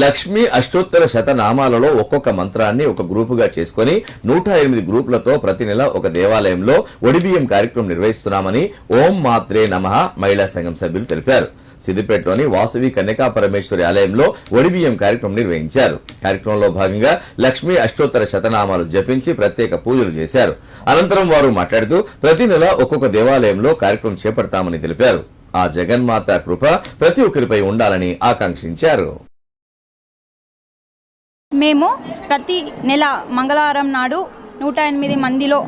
లక్ష్మి అష్టోత్తర శతనామాలలో ఒక్కొక్క మంత్రాన్ని ఒక గ్రూపుగా చేసుకొని నూట ఎనిమిది గ్రూపులతో ప్రతి నెల ఒక దేవాలయంలో ఒడిబియ్యం కార్యక్రమం నిర్వహిస్తున్నామని ఓం మాత్రే నమః మహిళా సంఘం సభ్యులు తెలిపారు. సిద్దిపేటలోని వాసవి కన్యకా పరమేశ్వరి ఆలయంలో ఒడిబియ్యం కార్యక్రమం నిర్వహించారు. కార్యక్రమంలో భాగంగా లక్ష్మీ అష్టోత్తర శతనామాలు జపించి ప్రత్యేక పూజలు చేశారు. అనంతరం వారు మాట్లాడుతూ ప్రతి నెల ఒక్కొక్క దేవాలయంలో కార్యక్రమం చేపడతామని తెలిపారు. ఆ జగన్మాత కృప ప్రతి ఒక్కరిపై ఉండాలని ఆకాంక్షించారు. మేము ప్రతి నెల మంగళవారం నాడు నూట ఎనిమిది మందిలో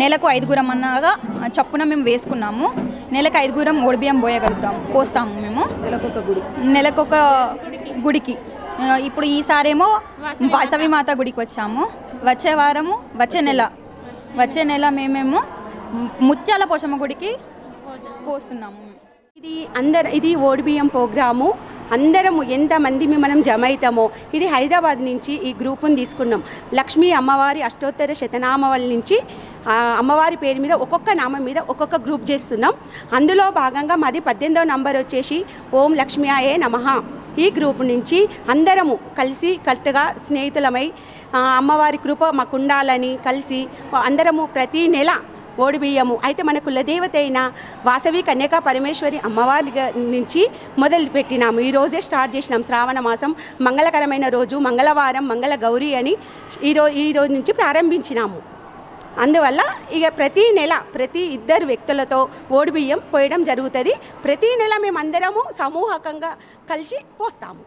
నెలకు ఐదుగురం అన్నగా చప్పున మేము వేసుకున్నాము. నెలకు ఐదుగురం ఓడిబియ్యం పోయగలుగుతాము పోస్తాము మేము. నెలకొక గుడి. నెలకొక గుడికి. ఇప్పుడు ఈసారేమో వాసవి మాత గుడికి వచ్చాము. వచ్చే వారము వచ్చే నెల వచ్చే నెల మేమేమో ముత్యాల పోషమ్మ గుడికి పోస్తున్నాము. ఇది అందరు ఇది ఓడిబియ్యం ప్రోగ్రాము. అందరము ఎంతమంది మనం జమ అవుతామో ఇది హైదరాబాద్ నుంచి ఈ గ్రూపుని తీసుకున్నాం. లక్ష్మీ అమ్మవారి అష్టోత్తర శతనామవల నుంచి అమ్మవారి పేరు మీద ఒక్కొక్క నామం మీద ఒక్కొక్క గ్రూప్ చేస్తున్నాం. అందులో భాగంగా మాది పద్దెనిమిదవ నంబర్ వచ్చేసి ఓం లక్ష్మీ ఆయే నమః. ఈ గ్రూప్ నుంచి అందరము కలిసి కట్టుగా స్నేహితులమై అమ్మవారి కృప మాకుండాలని కలిసి అందరము ప్రతి నెల ఓడిబియ్యము అయితే మన కులదేవత అయిన వాసవి కన్యకా పరమేశ్వరి అమ్మవారి నుంచి మొదలు పెట్టినాము. ఈ రోజే స్టార్ట్ చేసినాం. శ్రావణ మాసం మంగళకరమైన రోజు మంగళవారం మంగళ గౌరీ అని ఈ ఈ రోజు నుంచి ప్రారంభించినాము. అందువల్ల ఇక ప్రతి నెల ప్రతి ఇద్దరు వ్యక్తులతో ఓడిబియ్యం పోయడం జరుగుతుంది. ప్రతి నెల మేమందరము సమూహకంగా కలిసి పోస్తాము.